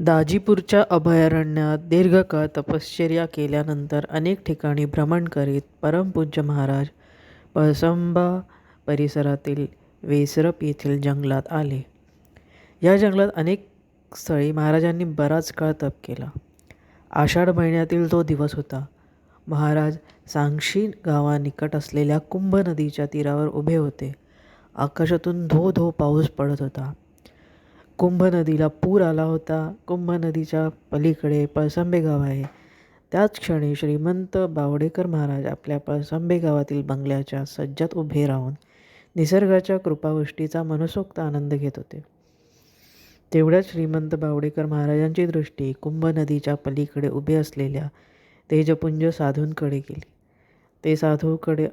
दाजीपूरच्या अभयारण्यात दीर्घकाळ तपश्चर्या केल्यानंतर अनेक ठिकाणी भ्रमण करीत परमपूज्य महाराज पळसंबा परिसरातील वेसरप येथील जंगलात आले. या जंगलात अनेक स्थळी महाराजांनी बराच काळ तप केला. आषाढ महिन्यातील तो दिवस होता. महाराज सांगशी गावानिकट असलेल्या कुंभ नदीच्या तीरावर उभे होते. आकाशातून धो धो पाऊस पडत होता. कुंभ नदीला पूर आला होता. कुंभ नदीच्या पलीकडे पळसंबे गाव आहे. त्याच क्षणी श्रीमंत बावडेकर महाराज आपल्या पळसंबे गावातील बंगल्याच्या सज्जात उभे राहून निसर्गाच्या कृपावृष्टीचा मनसोक्त आनंद घेत होते. तेवढ्याच श्रीमंत बावडेकर महाराजांची दृष्टी कुंभ नदीच्या पलीकडे उभे असलेल्या तेजपुंज साधूंकडे गेली. ते साधूकडे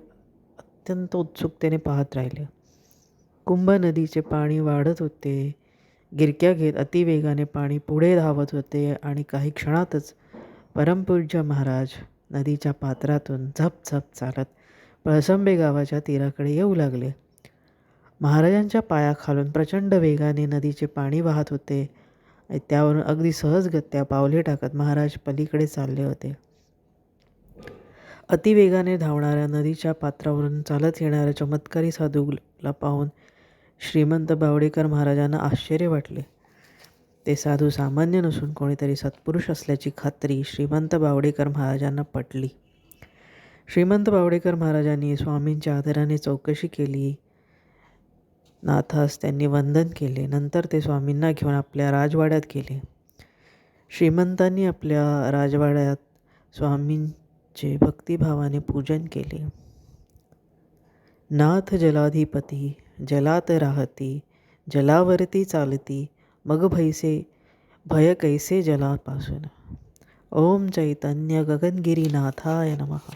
अत्यंत उत्सुकतेने पाहत राहिले. कुंभ नदीचे पाणी वाढत होते. गिरक्या घेत अतिवेगाने पाणी पुढे धावत होते आणि काही क्षणातच परमपूज्य महाराज नदीच्या पात्रातून झप झप चालत पळसंबे गावाच्या तीराकडे येऊ लागले. महाराजांच्या पायाखालून प्रचंड वेगाने नदीचे पाणी वाहत होते आणि त्यावरून अगदी सहजगत्या पावले टाकत महाराज पलीकडे चालले होते. अतिवेगाने धावणाऱ्या नदीच्या पात्रावरून चालत येणाऱ्या चमत्कारी साधूला पाहून श्रीमंत बावडेकर महाराजांना आश्चर्य वाटले. ते साधू सामान्य नसून कोणीतरी सत्पुरुष असल्याची खात्री श्रीमंत बावडेकर महाराजांना पटली. श्रीमंत बावडेकर महाराजांनी स्वामींच्या आदराने चौकशी केली. नाथास त्यांनी वंदन केले. नंतर ते स्वामींना घेऊन आपल्या राजवाड्यात गेले. श्रीमंतांनी आपल्या राजवाड्यात स्वामींचे भक्तिभावाने पूजन केले. नाथ जलाधिपती जलात राहती जलावरती चालती मग भैसे भय कैसे जलापासून? ओम चैतन्य गगनगिरीनाथाय नमः.